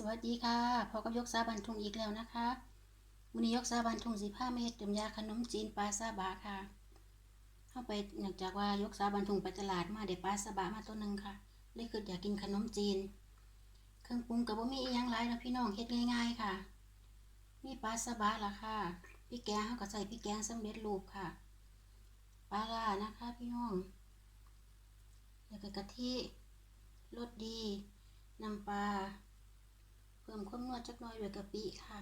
สวัสดีค่ะพอกับยกซาบันทุงอีกแล้วนะคะวันนี้ยกซาบันทุงสีผ้าเมตรดื่มยาขนมจีนปลาซาบะค่ะ เข้าไปเนื่องจากว่ายกซาบันทุงไปตลาดมาเดี๋ยวปลาซาบะมาตัวหนึ่งค่ะเลยคืออยากกินขนมจีน เครื่องปรุงกับบ่มีอีหยังหลายนะพี่น้องเฮ็ดง่ายๆค่ะ มีปลาซาบะละค่ะพริกแกงเขาก็ใส่พริกแกงสำเร็จรูปค่ะปลาล่านะคะพี่น้องแล้วก็กะทิรสดีน้ำปลา เพิ่มความนวดจักน่อยด้วยกะปิค่ะ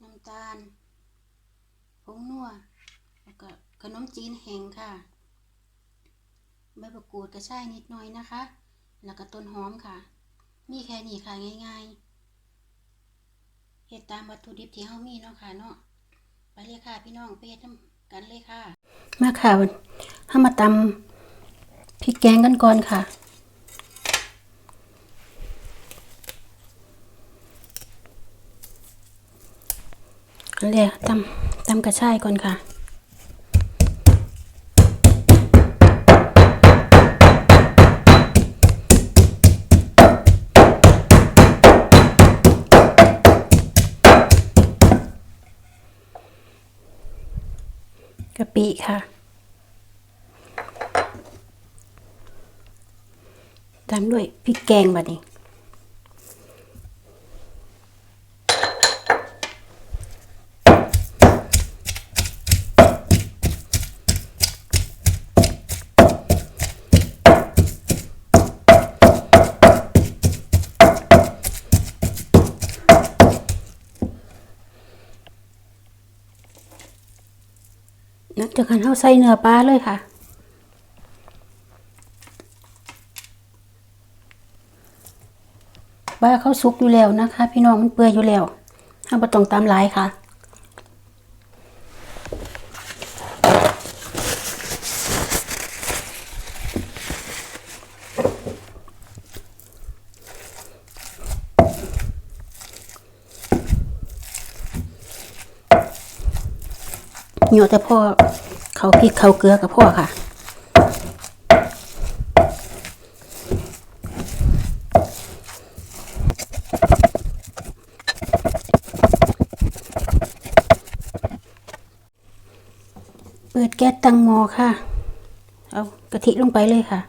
น้ำตาล ผงนัวแล้วก็ขนมจีนแห้งค่ะ ใบมะกรูดกระชายนิดหน่อยนะคะ แล้วก็ต้นหอมค่ะ มีแค่นี้ค่ะง่ายๆเฮ็ดตามวัตถุดิบที่เฮามีเนาะค่ะเนาะ ไปเลยค่ะพี่น้องไปเฮ็ดนำกันเลยค่ะ มาค่ะเฮามาตำพริกแกงกันก่อนค่ะ อันแรกตำตำกระชายก่อนค่ะ กะปิค่ะตามด้วยพริกแกงบัดนี้ จากกันเฮาใส่เนื้อปลาเลยค่ะ ปลาเขาสุกอยู่แล้วนะคะ พี่น้องมันเปื่อยอยู่แล้วห้ามบ่ต้องตามหลายค่ะเหนียวแต่พอ เขาพริกเขาเกลือกับพ่อค่ะเปิดแก๊สตั้งหม้อค่ะ เอากะทิลงไปเลยค่ะ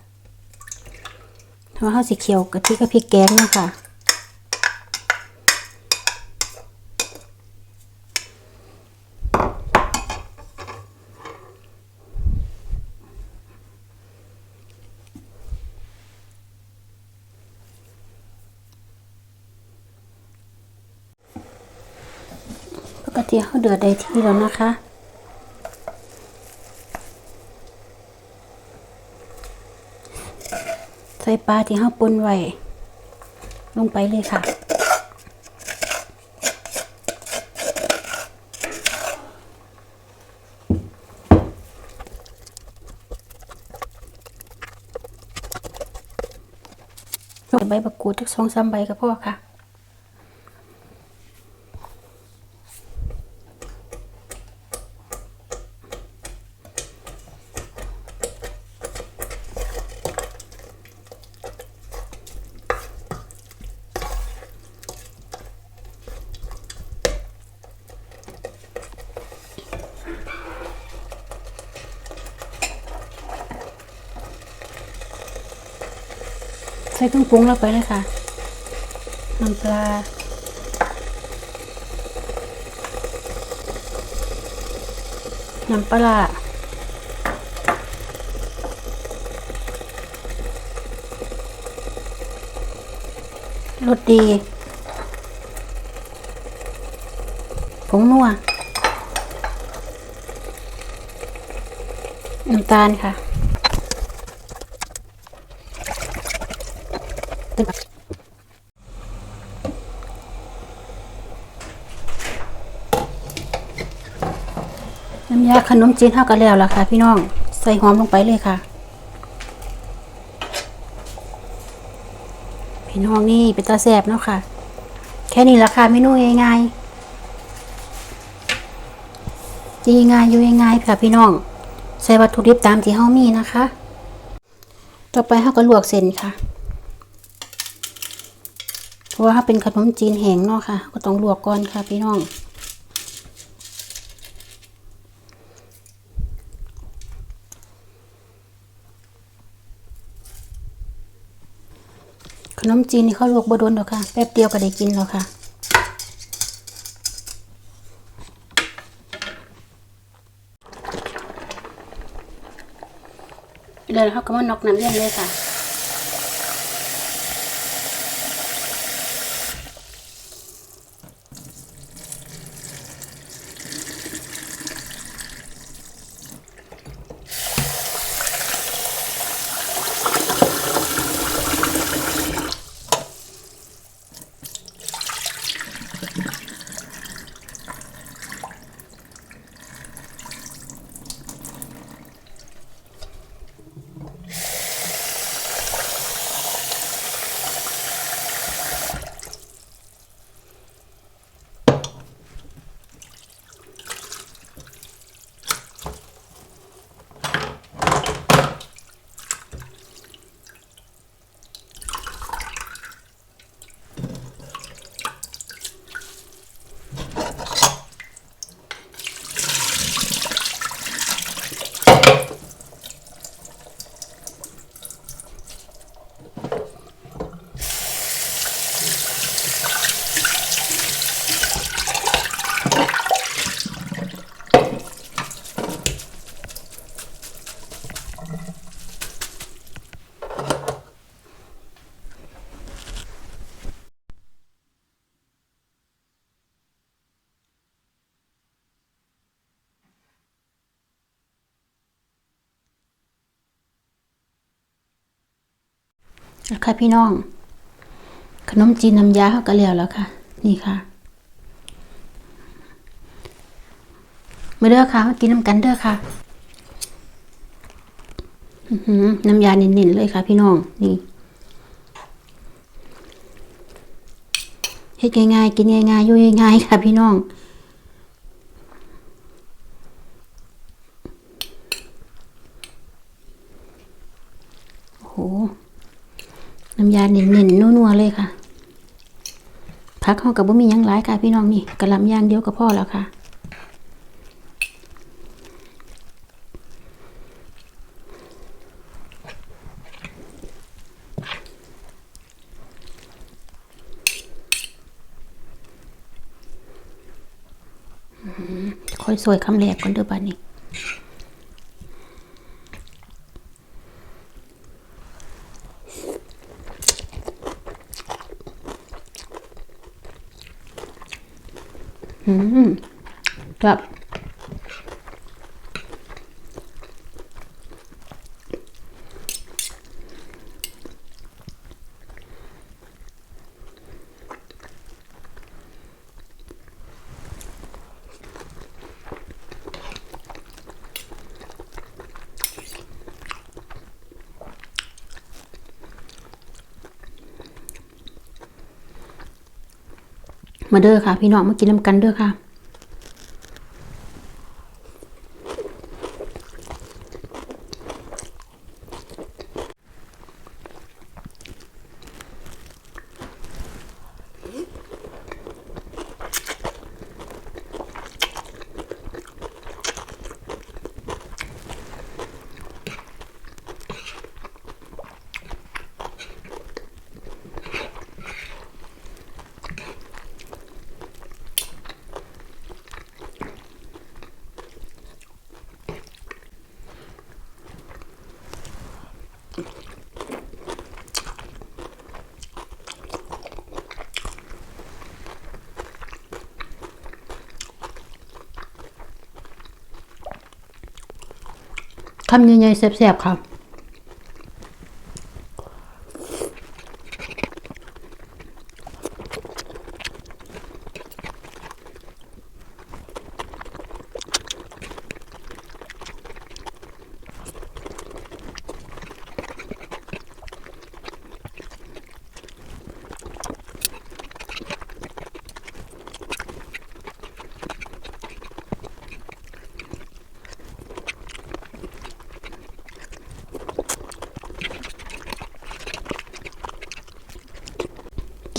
เพราะเขาสีเขียวกะทิกับพริกแกงเนะค่ะ ปกติเขาเดือดได้ที่แล้วนะคะ ใส่ปลาที่เขาปนไว้ลงไปเลยค่ะใส่ใบมะกูดจักสองสามใบก็พอค่ะ เครื่องปรุงลงไปเลยค่ะน้ำปลาน้ำปลาร้ารสดีผงนัวน้ำตาลค่ะ น้ำยาขนมจีนเท่ากันแล้วล่ะค่ะ พี่น้อง ใส่หอมลงไปเลยค่ะ พี่น้องนี่เป็นตาแสบเนาะค่ะ แค่นี้ราคาเมนูง่ายๆจีง่ายอยู่ง่ายค่ะพี่น้อง ใส่วัตถุดิบตามที่เฮามีนะคะ ต่อไปเฮาก็ลวกเส้นค่ะ ราะว่าถ้าเป็นขนมจีนแห้งเนาะค่ะ ก็ต้องลวกก่อนค่ะพี่น้อง ขนมจีนนี่เขาลวกบดนหรอกค่ะ แป๊บเดียวก็ได้กินแล้วค่ะเลยเขาก็มานอกน้ำเย็นเลยค่ะ ค่ะพี่น้อง ขนมจีนน้ำยาเขาก็แล้วแล้วค่ะ นี่ค่ะมาเด้อค่ะมากินน้ำกันเด้อค่ะน้ำยาเน้นๆเลยค่ะ พี่น้องนี่เฮ็ดง่ายๆกินง่ายๆอยู่ง่ายๆค่ะ พี่น้องโอ้โห น้ำยาเน้นๆนัวๆเลยค่ะพักห้องกับบ่มียังหลายค่ะพี่น้องนี่กระลำย่างเดียวก็พอแล้วค่ะค่อยสวยคำแรกก่อนเด้อบ้านนี้ อืม มาเด้อค่ะ พี่น้องมากินน้ำกันเด้อค่ะ คำใหญ่ๆแซ่บๆค่ะ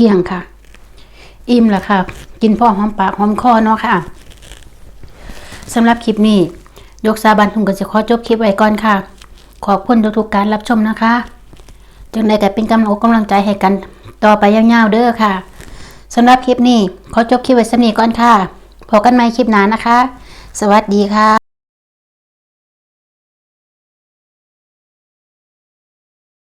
เกี่ยงค่ะ อิ่มแล้วค่ะ กินพ่อหอมปากหอมคอเนาะค่ะสำหรับคลิปนี้ยกสาบันทุงก็จะขอจบคลิปไว้ก่อนค่ะ ขอบคุณทุกๆการรับชมนะคะจังใดก็เป็นกำลังอกกำลังใจให้กัน ต่อไปยาวๆเด้อค่ะสำหรับคลิปนี้ขอจบคลิปไว้สำนี้ก่อนค่ะพบกันใหม่คลิปหน้านะคะ สวัสดีค่ะ